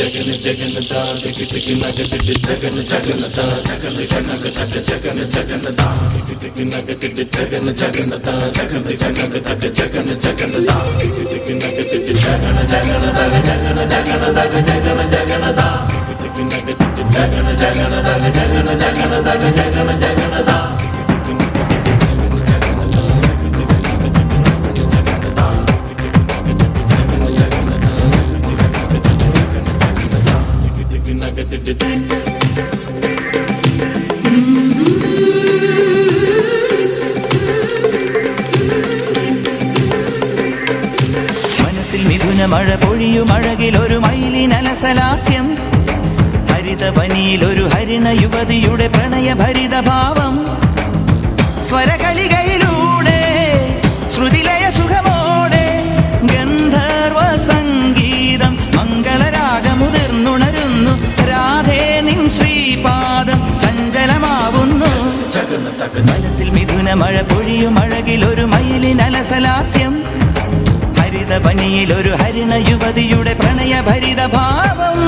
జగన్ జగన్ దా దిగి దిగి నగ దిగి జగన్ జగన్ దా జగన్ జనగ నగ జగన్ జగన్ దా దిగి దిగి నగ దిగి జగన్ జగన్ దా జగన్ జనగ నగ జగన్ జగన్ దా దిగి దిగి నగ దిగి జగన్ జగన్ దా జగన్ జగన్ దా జగన్ జగన్ దా దిగి దిగి నగ దిగి జగన్ జగన్ దా జగన్ జగన్ దా జగన్ జగన్ దా മഴ പൊഴിയുമഴകിൽ ഒരു മൈലിനലസലാസ്യം ഹരിതപനിയിൽ ഒരു ഹരിണ യുവതിയുടെ പ്രണയഭരിത ഭാവം. സ്വരകലികയിലൂടെ ശ്രുതിലയ സുഖമോടെ ഗന്ധർവ സംഗീതം മംഗളരാഗമുതിർന്നുണരുന്നു. രാധേ നിൻ ശ്രീപാദം ചഞ്ചലമാവുന്നു. മനസ്സിൽ മിഥുന മഴ പൊഴിയുമഴകിൽ ഒരു മയിലിനലസലാസ്യം ഹരിതപനിയിൽ ഒരു ഹരിണ യുവതിയുടെ പ്രണയഭരിത ഭാവം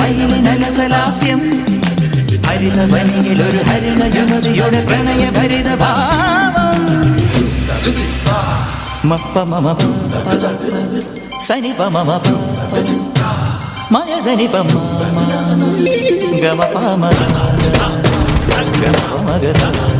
മയിലിനലസലാസ്യം ഹരിത വനിയിൽ ഒരു ഹരിണ യുവതിയുടെ പ്രണയഭരിത ഭാവം മപ്പ മമ പ. സനി പ മമ മയ സനി പ മ. ഗമ പ ഗ. ഗമ പ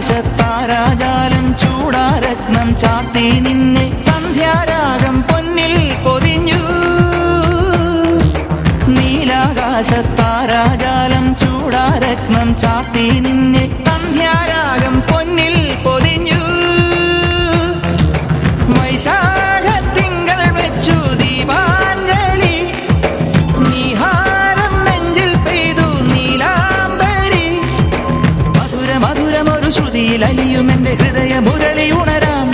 നീലാകാശത്താരാജാലം ചൂടാരത്നം ചാത്തി നിന്നെ. സന്ധ്യാരാഗം പൊന്നിൽ പൊതിഞ്ഞു. നീലാകാശത്താരാജാലം ചൂടാരത്നം ചാത്തി നിന്നെ. ശ്രുതിയിൽ അലിയും എന്റെ ഹൃദയ മുരളി ഉണരാം.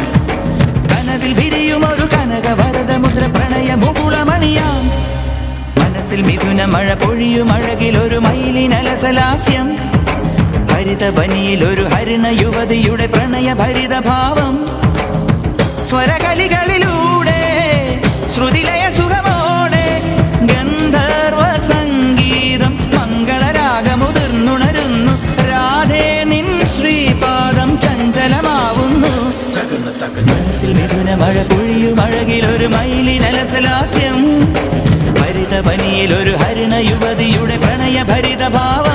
കനവിൽ വിരിയും ഒരു കനക വരദമുദ്ര പ്രണയ മുകുളമണിയാം മനസ്സിൽ മിഥുന മഴ പൊഴിയും അഴകിൽ ഒരു മയിലിനലസലാസ്യം ഹരിത ബനിയിൽ ഒരു ഹരിണ യുവതിയുടെ പ്രണയ ഭരിത ഭാവം. സ്വരകലികളിലൂടെ ശ്രുതിലയ സുഖമോടെ മനസ്സിൽ മിഥുന മഴ ഒരു അഴകിലൊരു മയിലിനലസലാസ്യം ഭരിത പനിയിൽ ഒരു ഹരിണ യുവതിയുടെ പ്രണയ ഭരിത ഭാവം.